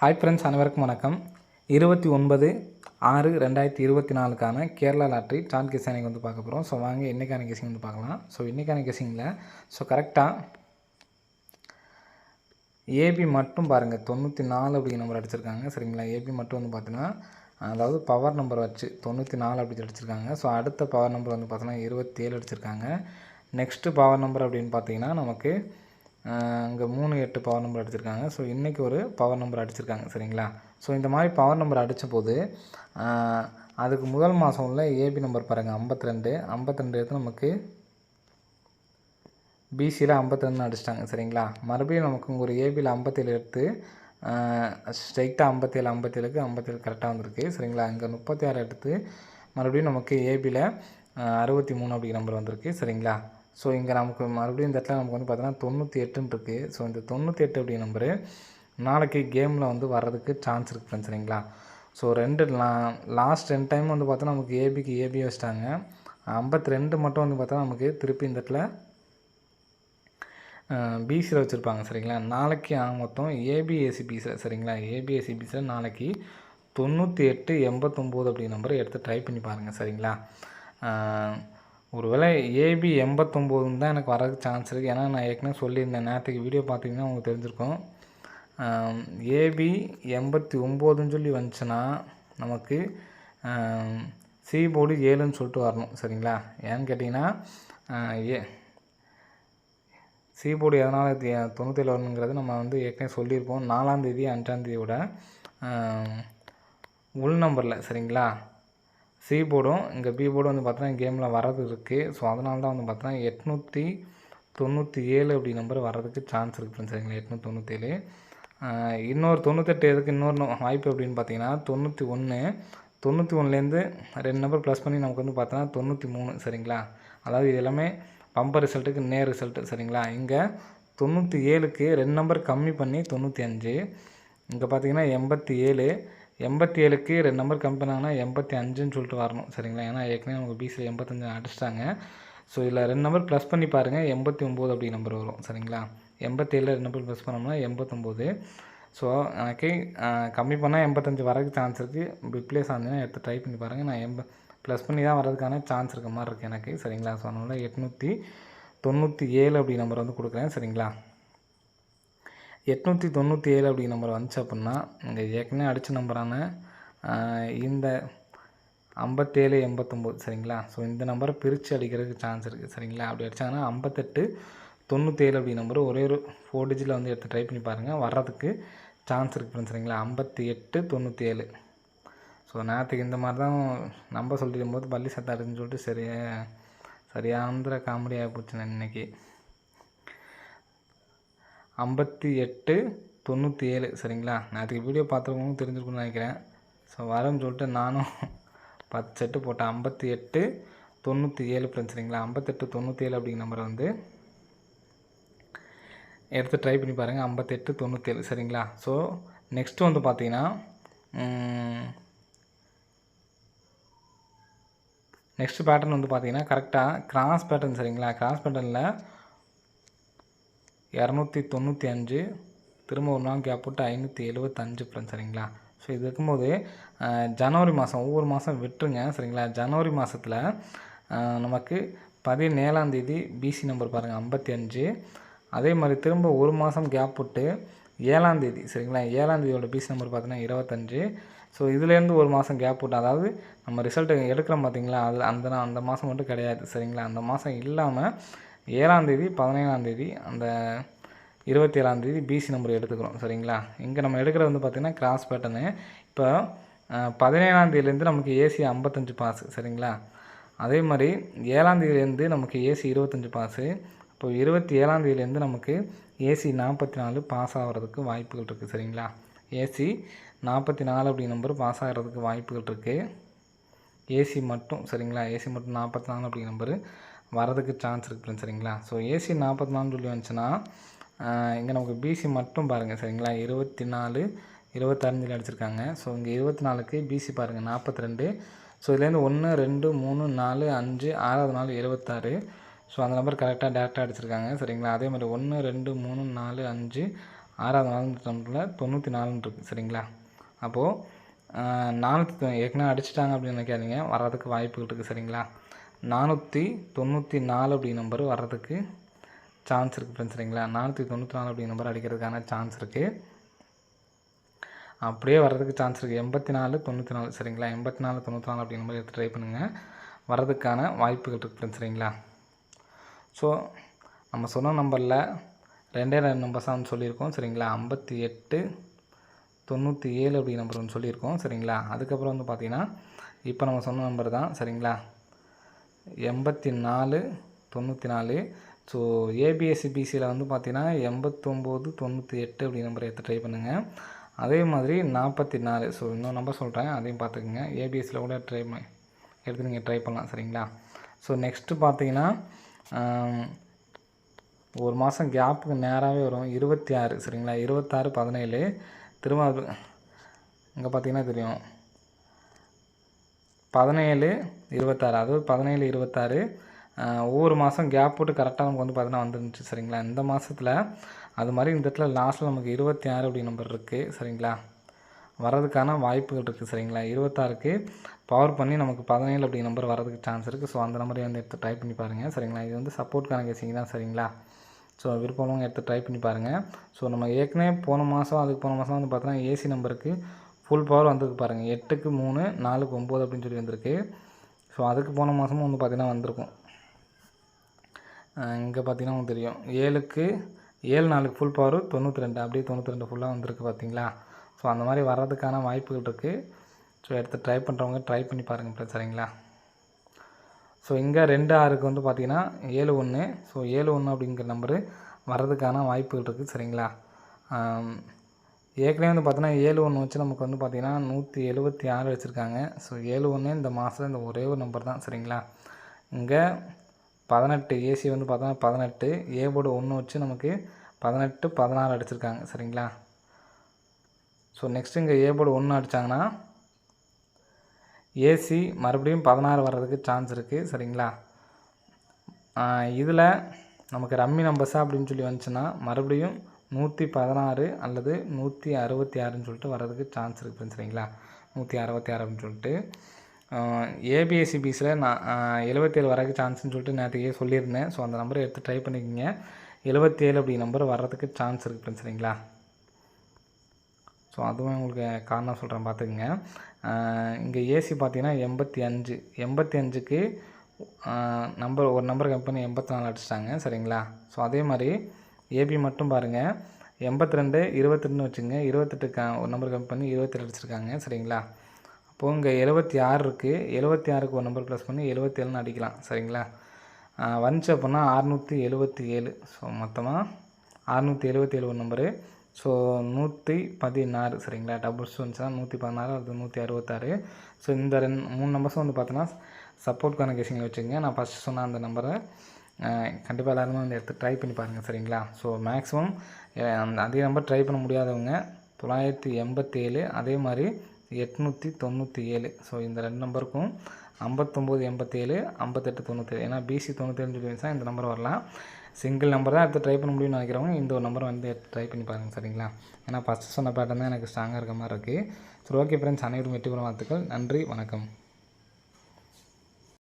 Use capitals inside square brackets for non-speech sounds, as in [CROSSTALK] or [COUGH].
Hi friends அனைவருக்கும் வணக்கம். இருபத்தி ஒன்பது ஆறு ரெண்டாயிரத்தி இருபத்தி நாலுக்கான கேரளா லாட்ரி சான் கிசானிக்கு வந்து பார்க்க போகிறோம் ஸோ வாங்க இன்றைக்கான கெஸிங் வந்து பார்க்கலாம். ஸோ இன்றைக்கான கெஸிங்கில் ஸோ கரெக்டாக ஏபி மட்டும் பாருங்கள் தொண்ணூற்றி நாலு அப்படிங்கிற நம்பர் அடிச்சிருக்காங்க. சரிங்களா? ஏபி மட்டும் வந்து பார்த்தீங்கன்னா அதாவது பவர் நம்பர் வச்சு தொண்ணூற்றி நாலு அப்படி அடிச்சிருக்காங்க. ஸோ அடுத்த பவர் நம்பர் வந்து பார்த்தீங்கன்னா இருபத்தேழு அடிச்சிருக்காங்க. நெக்ஸ்ட்டு பவர் நம்பர் அப்படின்னு பார்த்தீங்கன்னா நமக்கு இங்கே மூணு எட்டு பவர் நம்பர் அடிச்சிருக்காங்க. ஸோ இன்றைக்கி ஒரு பவர் நம்பர் அடிச்சிருக்காங்க சரிங்களா? ஸோ இந்த மாதிரி பவர் நம்பர் அடித்த போது அதுக்கு முதல் மாதம் உள்ள ஏபி நம்பர் பாருங்கள் ஐம்பத்தி ரெண்டு ஐம்பத்தி ரெண்டு எடுத்து நமக்கு பிசியில் ஐம்பத்தொன்று அடிச்சிட்டாங்க சரிங்களா? மறுபடியும் நமக்கு இங்க ஒரு ஏபியில் ஐம்பத்தேழு எடுத்து ஸ்ட்ரைட்டாக ஐம்பத்தேழு ஐம்பத்தேழுக்கு ஐம்பத்தேழு கரெக்டாக வந்திருக்கு சரிங்களா? இங்கே முப்பத்தி ஆறு எடுத்து மறுபடியும் நமக்கு ஏபியில் அறுபத்தி மூணு அப்படிங்கிற நம்பர் வந்திருக்கு சரிங்களா? ஸோ இங்கே நமக்கு மறுபடியும் இந்த இடத்துல நமக்கு வந்து பார்த்தோன்னா தொண்ணூற்றி எட்டுன்னு இருக்குது ஸோ இந்த தொண்ணூற்றி எட்டு அப்படி நம்பரு நாளைக்கு கேமில் வந்து வர்றதுக்கு சான்ஸ் இருக்குது ஃப்ரெண்ட்ஸ் சரிங்களா? ஸோ ரெண்டு லா லாஸ்ட் ரெண்டு டைம் வந்து பார்த்தோன்னா நமக்கு ஏபிக்கு ஏபி வச்சிட்டாங்க. ஐம்பத்தி ரெண்டு மட்டும் வந்து பார்த்தா நமக்கு திருப்பி இந்த இடத்துல பிசியில் வச்சுருப்பாங்க சரிங்களா? நாளைக்கு மொத்தம் ஏபிஎஸ்சி பிசில் சரிங்களா? ஏபிஎஸ்சி பிசில் நாளைக்கு தொண்ணூற்றி எட்டு எண்பத்தொம்போது அப்படி நம்பரை எடுத்து ட்ரை பண்ணி பாருங்கள் சரிங்களா? ஒருவேளை ஏபி எண்பத்தொம்போதுன்னு தான் எனக்கு வரதுக்கு சான்ஸ் இருக்குது ஏன்னா நான் ஏற்கனவே சொல்லியிருந்தேன். நேற்றுக்கு வீடியோ பார்த்தீங்கன்னா உங்களுக்கு தெரிஞ்சிருக்கும். ஏபி எண்பத்தி ஒம்போதுன்னு சொல்லி வந்துச்சுன்னா நமக்கு சி போர்டு ஏழுன்னு சொல்லிட்டு வரணும். சரிங்களா? ஏன்னு கேட்டிங்கன்னா ஏ சி போர்டு எதனால் தொண்ணூற்றி வரணுங்கிறது நம்ம வந்து ஏற்கனவே சொல்லியிருப்போம். நாலாந்தேதி அஞ்சாந்தேதியோட உள் நம்பரில் சரிங்களா? சி போர்டும் இங்கே பி போர்டும் வந்து பார்த்தோன்னா கேமில் வரது இருக்குது ஸோ அதனால தான் வந்து பார்த்தோன்னா எட்நூற்றி தொண்ணூற்றி ஏழு அப்படி நம்பர் வர்றதுக்கு சான்ஸ் இருக்குது சரிங்களா எட்நூற்றி தொண்ணூற்றேழு இன்னொரு தொண்ணூத்தெட்டு எதுக்கு இன்னொரு வாய்ப்பு அப்படின்னு பார்த்தீங்கன்னா தொண்ணூற்றி ஒன்று தொண்ணூற்றி ஒன்றுலேருந்து ரெண்டு நம்பர் ப்ளஸ் பண்ணி நமக்கு வந்து பார்த்தோன்னா தொண்ணூற்றி மூணு சரிங்களா? அதாவது இது எல்லாமே பம்பர் ரிசல்ட்டுக்கு நேர் ரிசல்ட்டு சரிங்களா? இங்கே தொண்ணூற்றி ஏழுக்கு ரெண்டு நம்பர் கம்மி பண்ணி தொண்ணூற்றி அஞ்சு இங்கே பார்த்தீங்கன்னா எண்பத்தி ஏழு எண்பத்தி ஏழுக்கு ரெண்டு நம்பர் கம்மி பண்ணாங்கன்னா எண்பத்தி அஞ்சுன்னு சொல்லிட்டு வரணும் சரிங்களா? ஏன்னா ஏற்கனவே நமக்கு பிசியில் எண்பத்தஞ்சு அடிச்சிட்டாங்க. ஸோ இதில் ரெண்டு நம்பர் ப்ளஸ் பண்ணி பாருங்கள் எண்பத்தி ஒம்பது அப்படி நம்பர் வரும் சரிங்களா? எண்பத்தேழில் ரெண்டு நம்பர் ப்ளஸ் பண்ணோம்னா எண்பத்தொம்போது. ஸோ எனக்கு கம்மி பண்ணால் எண்பத்தஞ்சு வரதுக்கு சான்ஸ் இருக்குது ரிப்ளேஸ் ஆனதுன்னா எடுத்து ட்ரை பண்ணி பாருங்கள் நான் எண்ப ப்ளஸ் பண்ணி தான் வரதுக்கான சான்ஸ் இருக்க மாதிரி இருக்குது எனக்கு சரிங்களா? ஸோ அதனால் எட்நூற்றி தொண்ணூற்றி ஏழு அப்படி நம்பர் வந்து கொடுக்குறேன் சரிங்களா? எட்நூற்றி தொண்ணூற்றி ஏழு அப்படி நம்பர் வந்துச்சு அப்படின்னா இங்கே ஏற்கனவே அடித்த நம்பரான இந்த ஐம்பத்தேழு எண்பத்தொம்போது சரிங்களா? ஸோ இந்த நம்பரை பிரித்து அடிக்கிறதுக்கு சான்ஸ் இருக்குது சரிங்களா? அப்படி அடித்தாங்கன்னா ஐம்பத்தெட்டு தொண்ணூற்றேழு அப்படி நம்பர் ஒரே ஒரு ஃபோர் டிஜிட்டில் வந்து எடுத்து ட்ரை பண்ணி பாருங்கள் வர்றதுக்கு சான்ஸ் இருக்குது சரிங்களா? ஐம்பத்தி எட்டு தொண்ணூற்றி ஏழு ஸோ நேற்றுக்கு இந்த மாதிரி தான் நம்ப சொல்லிட்டு போது பள்ளி சத்தம் சொல்லிட்டு சரியா சரியாந்திர காமெடி ஆகி போச்சு இன்றைக்கி இன்னைக்கு. ஐம்பத்தி எட்டு தொண்ணூற்றி ஏழு. சரிங்களா? நேற்றுக்கு வீடியோ பார்த்துருக்கவங்க தெரிஞ்சிருக்கும்னு நினைக்கிறேன். ஸோ வரேன்னு சொல்லிட்டு நானும் [LAUGHS] பத்து செட்டு போட்டேன் ஐம்பத்தி எட்டு தொண்ணூற்றி ஏழு ஃப்ரெண்ட்ஸ் சரிங்களா? ஐம்பத்தெட்டு தொண்ணூற்றி ஏழு அப்படிங்கிற நம்பரை வந்து எடுத்து ட்ரை பண்ணி பாருங்கள் ஐம்பத்தெட்டு தொண்ணூற்றேழு சரிங்களா? ஸோ நெக்ஸ்ட்டு வந்து பார்த்தீங்கன்னா நெக்ஸ்ட் பேட்டர்ன் வந்து பார்த்தீங்கன்னா கரெக்டாக கிராஸ் பேட்டர்ன் சரிங்களா? கிராஸ் பேட்டர்னில் இரநூத்தி தொண்ணூற்றி அஞ்சு. திரும்ப ஒரு நாள் கேப் போட்டு ஐநூற்றி எழுபத்தஞ்சு ஃப்ரெண்ட்ஸ் சரிங்களா? ஸோ இது இருக்கும்போது ஜனவரி மாதம் ஒவ்வொரு மாதம் விட்டுருங்க சரிங்களா? ஜனவரி மாதத்தில் நமக்கு பதினேழாந்தேதி பிசி நம்பர் பாருங்கள் ஐம்பத்தி அஞ்சு. அதே மாதிரி திரும்ப ஒரு மாதம் கேப் விட்டு ஏழாந்தேதி சரிங்களா? ஏழாந்தேதியோட பிசி நம்பர் பார்த்தீங்கன்னா இருபத்தஞ்சு ஸோ இதுலேருந்து ஒரு மாதம் கேப் விட்டு அதாவது நம்ம ரிசல்ட்டு எடுக்கிறோம் பார்த்தீங்களா? அது அந்த அந்த மாதம் மட்டும் கிடையாது சரிங்களா? அந்த மாதம் இல்லாமல் ஏழாந்தேதி பதினேழாந்தேதி அந்த இருபத்தி ஏழாந்தேதி பிசி நம்பர் எடுத்துக்கிறோம் சரிங்களா? இங்கே நம்ம எடுக்கிறது வந்து பார்த்திங்கன்னா கிராஸ் பேட்டர்னு இப்போ பதினேழாந்தேதியிலேருந்து நமக்கு ஏசி ஐம்பத்தஞ்சு பாஸ் சரிங்களா? அதே மாதிரி ஏழாந்தேதியிலேருந்து நமக்கு ஏசி இருபத்தஞ்சு பாஸு இப்போ இருபத்தி ஏழாந்தேதியிலேருந்து நமக்கு ஏசி நாற்பத்தி நாலு பாஸ் ஆகிறதுக்கு வாய்ப்புகள் இருக்குது சரிங்களா? ஏசி நாற்பத்தி நாலு அப்படி நம்பர் பாஸ் ஆகிறதுக்கு வாய்ப்புகள் இருக்குது ஏசி மட்டும் சரிங்களா? ஏசி மட்டும் நாற்பத்தி நாலு அப்படி நம்பரு வரதுக்கு சான்ஸ் இருக்குது சரிங்களா? ஸோ ஏசி நாற்பத்தி நாலு சொல்லி வந்துச்சுன்னா இங்கே நமக்கு பிசி மட்டும் பாருங்கள் சரிங்களா? இருபத்தி நாலு இருபத்தஞ்சில் அடிச்சிருக்காங்க. ஸோ இங்கே இருபத்தி நாலுக்கு பிசி பாருங்கள் நாற்பத்தி ரெண்டு. ஸோ இதுலேருந்து ஒன்று ரெண்டு மூணு நாலு அஞ்சு ஆறாவது நாள் இருபத்தாறு. ஸோ அந்த நம்பர் கரெக்டாக டேரெக்டாக அடிச்சிருக்காங்க சரிங்களா? அதே மாதிரி ஒன்று ரெண்டு மூணு நாலு அஞ்சு ஆறாவது நாள் நம்பரில் தொண்ணூற்றி நாலுன்னு இருக்குது சரிங்களா? அப்போது நானூற்றி ஏற்கனவே அடிச்சிட்டாங்க அப்படின்னு நினைக்காதீங்க வர்றதுக்கு வாய்ப்புகள் இருக்குது சரிங்களா? நானூற்றி தொண்ணூற்றி நாலு அப்படி நம்பர் வர்றதுக்கு சான்ஸ் இருக்குது ஃப்ரெண்ட்ஸ் சரிங்களா? நானூற்றி தொண்ணூற்றி நாலு அப்படி நம்பர் அடிக்கிறதுக்கான சான்ஸ் இருக்குது அப்படியே வர்றதுக்கு சான்ஸ் இருக்குது எண்பத்தி நாலு தொண்ணூற்றி நாலு சரிங்களா? எண்பத்தி நாலு தொண்ணூற்றி நாலு அப்படி நம்பர் எடுத்து ட்ரை பண்ணுங்கள் வர்றதுக்கான வாய்ப்புகள் இருக்குது ஃப்ரெண்ட்ஸ் சரிங்களா? ஸோ நம்ம சொன்ன நம்பரில் ரெண்டே ரெண்டு நம்பர்ஸ் தான் சொல்லியிருக்கோம் சரிங்களா? ஐம்பத்தி எட்டு தொண்ணூற்றி ஏழு அப்படி நம்பர் ஒன்று சொல்லியிருக்கோம் சரிங்களா? அதுக்கப்புறம் வந்து பார்த்திங்கன்னா இப்போ நம்ம சொன்ன நம்பர் தான் சரிங்களா? எண்பத்தி நாலு தொண்ணூற்றி நாலு ஸோ ஏபிஎஸ்சி பிசியில் வந்து பார்த்தீங்கன்னா எண்பத்தொம்போது தொண்ணூற்றி எட்டு அப்படி நம்பர் எடுத்து ட்ரை பண்ணுங்கள் அதே மாதிரி நாற்பத்தி நாலு ஸோ இன்னொரு நம்பர் சொல்கிறேன் அதையும் பார்த்துக்குங்க ஏபிஎஸ்சியில் கூட ட்ரை எடுத்து நீங்கள் ட்ரை பண்ணலாம். சரிங்களா? ஸோ நெக்ஸ்ட்டு பார்த்தீங்கன்னா ஒரு மாதம் கேப்புக்கு நேராகவே வரும். இருபத்தி ஆறு சரிங்களா? இருபத்தாறு பதினேழு. திரும்ப இங்கே பார்த்தீங்கன்னா தெரியும். பதினேழு இருபத்தாறு அதாவது பதினேழு இருபத்தாறு ஒவ்வொரு மாதம் கேப் போட்டு கரெக்டாக நமக்கு வந்து பார்த்தீங்கன்னா வந்துருந்துச்சு சரிங்களா? இந்த மாதத்தில் அது மாதிரி இந்த இடத்துல லாஸ்ட்டில் நமக்கு இருபத்தி ஆறு அப்படி நம்பர் இருக்குது சரிங்களா? வர்றதுக்கான வாய்ப்புகள் இருக்குது சரிங்களா? இருபத்தாறுக்கு பவர் பண்ணி நமக்கு பதினேழு அப்படி நம்பர் வரதுக்கு சான்ஸ் இருக்குது ஸோ அந்த நம்பரை வந்து எடுத்து ட்ரை பண்ணி பாருங்கள் சரிங்களா? இது வந்து சப்போர்ட்கான கேசிங் தான் சரிங்களா? ஸோ விருப்பம் எடுத்து ட்ரை பண்ணி பாருங்கள் ஸோ நம்ம ஏற்கனவே போன மாதம் அதுக்கு போன மாதம் வந்து பார்த்தோன்னா ஏசி நம்பருக்கு ஃபுல் பவர் வந்திருக்கு பாருங்கள் எட்டுக்கு மூணு நாலுக்கு ஒம்பது அப்படின்னு சொல்லி வந்திருக்கு. ஸோ அதுக்கு போன மாதமும் வந்து பார்த்திங்கன்னா வந்திருக்கும். இங்கே பார்த்தீங்கன்னா உங்களுக்கு தெரியும். ஏழுக்கு ஏழு நாளுக்கு ஃபுல் பவர் தொண்ணூற்றி ரெண்டு அப்படியே தொண்ணூற்றி ரெண்டு ஃபுல்லாக வந்திருக்கு பார்த்தீங்களா ஸோ அந்த மாதிரி வர்றதுக்கான வாய்ப்புகள் இருக்குது ஸோ எடுத்து ட்ரை பண்ணுறவங்க ட்ரை பண்ணி பாருங்கள் சரிங்களா? ஸோ இங்கே ரெண்டு ஆறுக்கு வந்து பார்த்திங்கன்னா ஏழு ஒன்று ஸோ ஏழு ஒன்று அப்படிங்கிற நம்பரு வர்றதுக்கான வாய்ப்புகள் இருக்குது சரிங்களா? ஏற்கனவே வந்து பார்த்தீங்கன்னா ஏழு ஒன்று வச்சு நமக்கு வந்து பார்த்திங்கன்னா நூற்றி எழுபத்தி ஆறு வச்சுருக்காங்க. ஸோ ஏழு ஒன்று இந்த மாதம் இந்த ஒரே ஒரு நம்பர் தான். சரிங்களா? இங்கே பதினெட்டு ஏசி வந்து பார்த்தோன்னா பதினெட்டு. ஏ போர்டு ஒன்று வச்சு நமக்கு பதினெட்டு பதினாறு அடிச்சிருக்காங்க. சரிங்களா? ஸோ நெக்ஸ்ட் இங்கே ஏ போர்டு ஒன்று அடித்தாங்கன்னா ஏசி மறுபடியும் பதினாறு வர்றதுக்கு சான்ஸ் இருக்குது சரிங்களா? இதில் நமக்கு ரம்மி நம்பர்ஸா அப்படின்னு சொல்லி வந்துச்சுன்னா மறுபடியும் நூற்றி பதினாறு அல்லது நூற்றி அறுபத்தி ஆறுன்னு சொல்லிட்டு வர்றதுக்கு சான்ஸ் இருக்குது சரிங்களா? நூற்றி அறுபத்தி ஆறு அப்படின்னு சொல்லிட்டு. ஏபிஎஸ்சி பிஸில் நான் எழுபத்தேழு வரக்கு சான்ஸ்னு சொல்லிட்டு நேற்றுக்கே சொல்லியிருந்தேன். ஸோ அந்த நம்பரை எடுத்து ட்ரை பண்ணிக்கோங்க. எழுபத்தேழு அப்படி நம்பர் வர்றதுக்கு சான்ஸ் இருக்குது சரிங்களா? ஸோ அதுவும் உங்களுக்கு காரணம் சொல்கிறேன் பார்த்துக்குங்க. இங்கே ஏசி பார்த்தீங்கன்னா எண்பத்தி அஞ்சு. எண்பத்தி அஞ்சுக்கு நம்பர் ஒரு நம்பர் கம்பெனி எண்பத்தி நாலு அடிச்சிட்டாங்க சரிங்களா? ஸோ அதே மாதிரி ஏபி மட்டும் பாருங்கள் எண்பத்தி ரெண்டு இருபத்தி ரெண்டு வச்சுங்க இருபத்தெட்டுக்கு ஒரு நம்பர் கம்மி பண்ணி இருபத்தெட்டு அடிச்சிருக்காங்க. சரிங்களா? அப்போது இங்கே எழுபத்தி ஆறு இருக்குது எழுபத்தி ஆறுக்கு ஒரு நம்பர் ப்ளஸ் பண்ணி எழுபத்தேழுன்னு அடிக்கலாம். சரிங்களா? வந்துச்சு அப்படின்னா அறுநூற்றி எழுபத்தி ஏழு ஸோ மொத்தமாக அறுநூற்றி எழுபத்தி ஏழு ஒரு நம்பரு ஸோ நூற்றி பதினாறு. சரிங்களா? டபுள்ஸ் வந்துச்சுன்னா நூற்றி பதினாறு அது நூற்றி அறுபத்தாறு. ஸோ இந்த ரெண்டு மூணு நம்பர்ஸும் வந்து பார்த்தோன்னா சப்போர்ட்கான கேசிங்கில் வச்சுங்க நான் ஃபஸ்ட்டு சொன்ன அந்த நம்பரை கண்டிப்பாக எல்லாருமே வந்து இடத்த ட்ரை பண்ணி பாருங்கள் சரிங்களா? ஸோ மேக்ஸிமம் அந்த அதே நம்பர் ட்ரை பண்ண முடியாதவங்க தொள்ளாயிரத்தி எண்பத்தேழு அதே மாதிரி எட்நூற்றி தொண்ணூற்றி ஏழு ஸோ இந்த ரெண்டு நம்பருக்கும் ஐம்பத்தொம்போது எண்பத்தேழு ஐம்பத்தெட்டு தொண்ணூற்றேழு ஏன்னா பிசி தொண்ணூற்றேழு சொல்லி இந்த நம்பர் வரலாம். சிங்கிள் நம்பர் தான் எடுத்து ட்ரை பண்ண முடியும்னு நினைக்கிறவங்க இந்த ஒரு நம்பரை வந்து எடுத்து ட்ரை பண்ணி பாருங்கள் சரிங்களா? ஏன்னா ஃபஸ்ட்டு சொன்ன பேட்டர்ன் தான் எனக்கு ஸ்ட்ராங்காக இருக்க மாதிரி இருக்குது சரி ஓகே ஃப்ரெண்ட்ஸ் அனைவரும் வெற்றி பெறும் வாழ்த்துக்கள். நன்றி வணக்கம்.